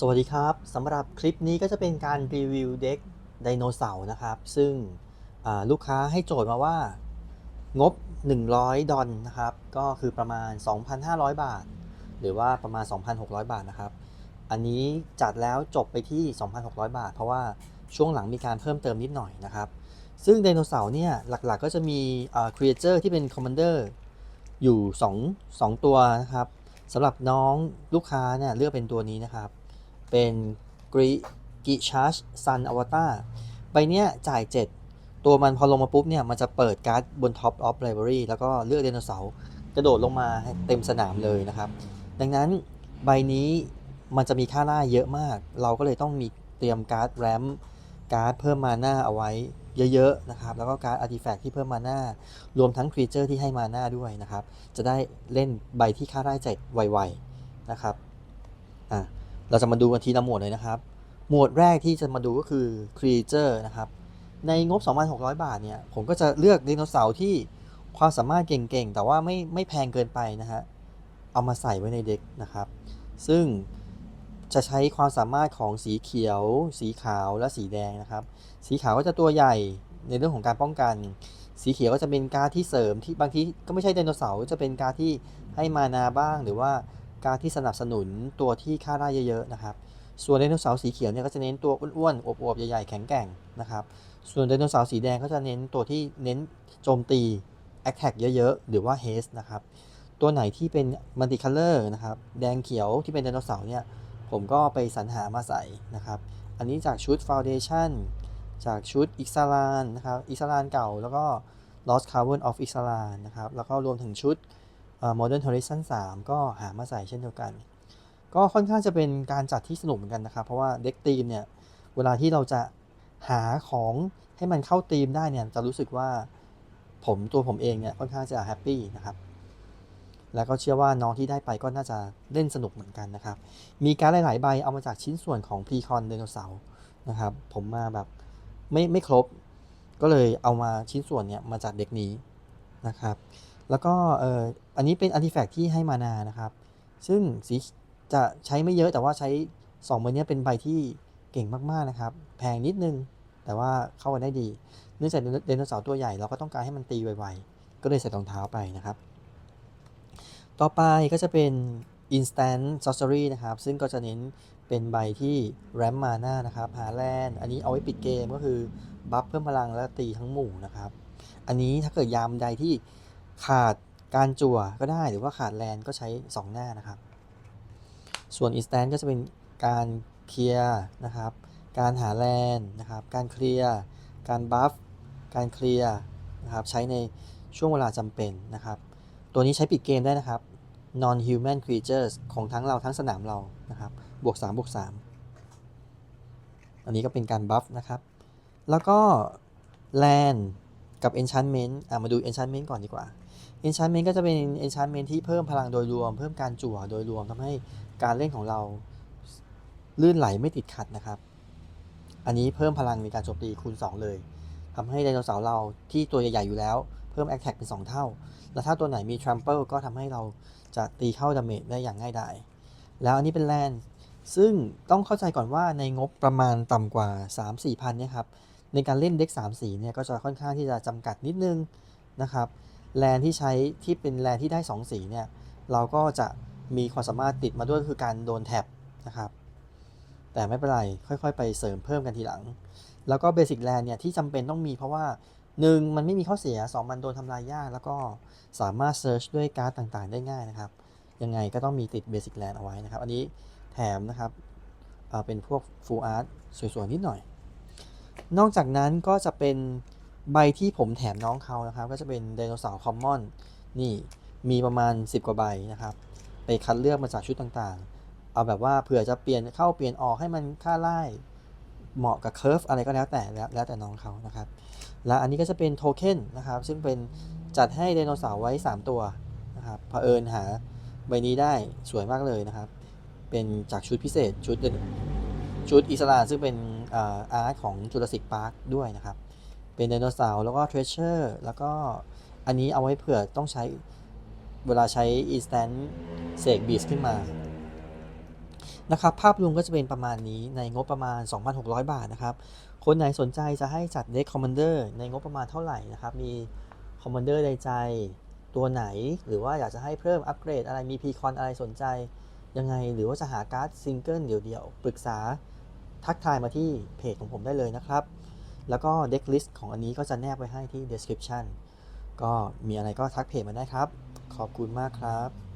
สวัสดีครับสำหรับคลิปนี้ก็จะเป็นการรีวิวเด็กไดโนเสาร์นะครับ ซึ่งลูกค้าให้โจทย์มาว่า งบ 100 ดอลนะครับ ก็คือประมาณ 2,500 บาท หรือว่าประมาณ 2,600 บาทนะครับ อันนี้จัดแล้วจบไปที่ 2,600 บาท เพราะว่าช่วงหลังมีการเพิ่มเติมนิดหน่อยนะครับ ซึ่งไดโนเสาร์เนี่ยหลักๆก็จะมีครีเอเจอร์ที่เป็นคอมมานเดอร์อยู่ 2 2 ตัวนะครับสำหรับน้องลูกค้าเนี่ยเลือกเป็นตัวนี้นะครับ เป็นกริกิชาร์ e ซันอวตารใบเนี้ยจ่าย 7 ตัวมันพอลงมาปุ๊บเนี่ย มันจะเปิดการ์ดบน Top of Library แล้วก็เลือกไดโนเสาร์กระโดดลงมาให้เต็มสนามเลยนะครับ ดังนั้นใบนี้มันจะมีค่าล่าเยอะมาก เราก็เลยต้องมีเตรียมการ์ดแรมการ์ดเพิ่มมาหน้าเอาไว้เยอะๆนะครับ แล้วก็การ์ดอาร์ติแฟกที่เพิ่มมาหน้ารวมทั้งครีเจอร์ที่ให้มาหน้าด้วยนะครับ จะได้เล่นใบที่ค่าได้เจ็ดไวๆนะครับ อะ เราจะมาดูกันทีละหมวดเลยนะครับ หมวดแรกที่จะมาดูก็คือ Creature นะครับ ในงบ 2,600 บาทเนี่ย ผมก็จะเลือกไดโนเสาร์ที่ความสามารถเก่งๆ แต่ว่าไม่ไม่แพงเกินไปนะฮะ เอามาใส่ไว้ในเด็กนะครับ ซึ่งจะใช้ความสามารถของสีเขียว สีขาว และสีแดงนะครับ สีขาวก็จะตัวใหญ่ในเรื่องของการป้องกัน สีเขียวก็จะเป็นการที่เสริมที่บางทีก็ไม่ใช่ไดโนเสาร์จะเป็นการที่ให้มานาบ้าง หรือว่า การที่สนับสนุนตัวที่ฆ่าได้เยอะๆนะครับ ส่วนไดโนเสาร์สีเขียวเนี่ยก็จะเน้นตัวอ้วนๆอวบๆใหญ่ๆแข็งแกร่งนะครับ ส่วนไดโนเสาร์สีแดงก็จะเน้นตัวที่เน้นโจมตี Attack เยอะๆ หรือว่า Haste นะครับ ตัวไหนที่เป็น Multi Color นะครับ แดงเขียวที่เป็นไดโนเสาร์เนี่ย ผมก็ไปสรรหามาใส่นะครับ อันนี้จากชุด Foundation จากชุด i x a l a n นะครับ i x a l a n เก่าแล้วก็ Lost Carbon of i x a l a n นะครับ แล้วก็รวมถึงชุด Modern Horizon 3 ก็หามาใส่เช่นเดียวกัน ก็ค่อนข้างจะเป็นการจัดที่สนุกเหมือนกันนะครับ เพราะว่าเด็กทีมเนี่ย เวลาที่เราจะหาของให้มันเข้าทีมได้เนี่ย จะรู้สึกว่าผมตัวผมเองเนี่ยค่อนข้างจะแฮปปี้นะครับ แล้วก็เชื่อว่าน้องที่ได้ไปก็น่าจะเล่นสนุกเหมือนกันนะครับ มีการหลาย ๆ ใบเอามาจากชิ้นส่วนของพ r คอนไดโนเสาร์นะครับ ผมมาแบบไม่ไม่ครบ ก็เลยเอามาชิ้นส่วนเนี่ยมาจากเด็กนี้ นะครับ แล้วก็เอออันนี้เป็นอาร์ติแฟกต์ที่ให้มานานะครับ ซึ่งสีจะใช้ไม่เยอะแต่ว่าใช้2ใบนี้เป็นใบที่เก่งมากๆนะครับ แพงนิดนึงแต่ว่าเข้ากันได้ดี เนื่องจากไดโนเสาร์ตัวใหญ่เราก็ต้องการให้มันตีไวๆ ก็เลยใส่รองเท้าไปนะครับ ต่อไปก็จะเป็น instant sorcery นะครับ ซึ่งก็จะเน้นเป็นใบที่แรมมาหน้านะครับ หาแลนอันนี้เอาไว้ปิดเกมก็คือ บัฟเพิ่มพลังและตีทั้งหมู่นะครับ อันนี้ถ้าเกิดยามใดที่ขาดการจั่วก็ได้หรือว่าขาดแลนก็ใช้ 2 หน้านะครับ ส่วน instant ก็จะเป็นการเคลียร์นะครับ การหาแลนนะครับ การเคลียร์การบัฟการเคลียร์นะครับใช้ในช่วงเวลาจำเป็นนะครับ ตัวนี้ใช้ปิดเกมได้นะครับ non human creatures ของทั้งเราทั้งสนามเรานะครับบวก3บวก3อันนี้ก็เป็นการบัฟนะครับ แล้วก็ land กับ enchantment อะมาดู enchantment ก่อนดีกว่า enchantment ก็จะเป็น enchantment ที่เพิ่มพลังโดยรวม เพิ่มการจั่วโดยรวมทำให้การเล่นของเราลื่นไหลไม่ติดขัดนะครับ อันนี้เพิ่มพลังในการโจมตีคูณ 2 เลยทำให้ไดโนเสาร์เราที่ตัวใหญ่ๆอยู่แล้ว เพิ่ม attack เป็น 2 เท่า แล้วถ้าตัวไหนมี trample ก็ทำให้เราจะตีเข้าดาเมจได้อย่างง่ายดาย แล้วอันนี้เป็นแลนซึ่งต้องเข้าใจก่อนว่าในงบประมาณต่ำกว่า 3-4พันเนี่ยครับ ในการเล่นเด็ก3สีเนี่ยก็จะค่อนข้างที่จะจำกัดนิดนึงนะครับแลนที่ใช้ที่เป็นแลนที่ได้ 2 สีเนี่ยเราก็จะมีความสามารถติดมาด้วยคือการโดนแท็บนะครับแต่ไม่เป็นไรค่อยๆ ไปเสริมเพิ่มกันทีหลัง แล้วก็เบสิกแลนเนี่ยที่จำเป็นต้องมีเพราะว่า 1 มันไม่มีข้อเสีย 2 มันโดนทำลายยาก แล้วก็สามารถเซิร์ชด้วยการ์ดต่างๆ ได้ง่ายนะครับยังไงก็ต้องมีติดเบสิกแลนเอาไว้นะครับ อันนี้แถมนะครับเป็นพวกฟูลอาร์ตสวยๆนิดหน่อย นอกจากนั้นก็จะเป็นใบที่ผมแถมน้องเขานะครับ ก็จะเป็นไดโนเสาร์คอมมอนนี่มีประมาณ 10 กว่าใบนะครับ ไปคัดเลือกมาจากชุดต่างๆ เอาแบบว่าเผื่อจะเปลี่ยนเข้าเปลี่ยนออกให้มันค่าไล่เหมาะกับเคิร์ฟอะไรก็แล้วแต่แล้วแล้วแต่น้องเขานะครับ และอันนี้ก็จะเป็นโทเค็นนะครับ ซึ่งเป็นจัดให้ไดโนเสาร์ไว้ 3 ตัวนะครับเผอิญหาใบนี้ได้สวยมากเลยนะครับ เป็นจากชุดพิเศษชุด ชุดอิสลาซึ่งเป็นอาร์ตของจูราสสิกพาร์คด้วยนะครับ เป็นไดโนเสาร์แล้วก็เทรเชอร์แล้วก็อันนี้เอาไว้เผื่อต้องใช้เวลาใช้ instant เสกบีสขึ้นมานะครับภาพรวมก็จะเป็นประมาณนี้ในงบประมาณ 2,600 บาทนะครับ คนไหนสนใจจะให้จัดเด็กคอมมานเดอร์ในงบประมาณเท่าไหร่นะครับ มีคอมมานเดอร์ในใจตัวไหน หรือว่าอยากจะให้เพิ่มอัปเกรดอะไรมีพีคอนอะไรสนใจยังไง หรือว่าจะหาการ์ดซิงเกิลเดี่ยวๆปรึกษา ทักทายมาที่เพจของผมได้เลยนะครับ แล้วก็เด็กลิสต์ของอันนี้ก็จะแนบไว้ให้ที่ description ก็มีอะไรก็ทักเพจมาได้ครับ ขอบคุณมากครับ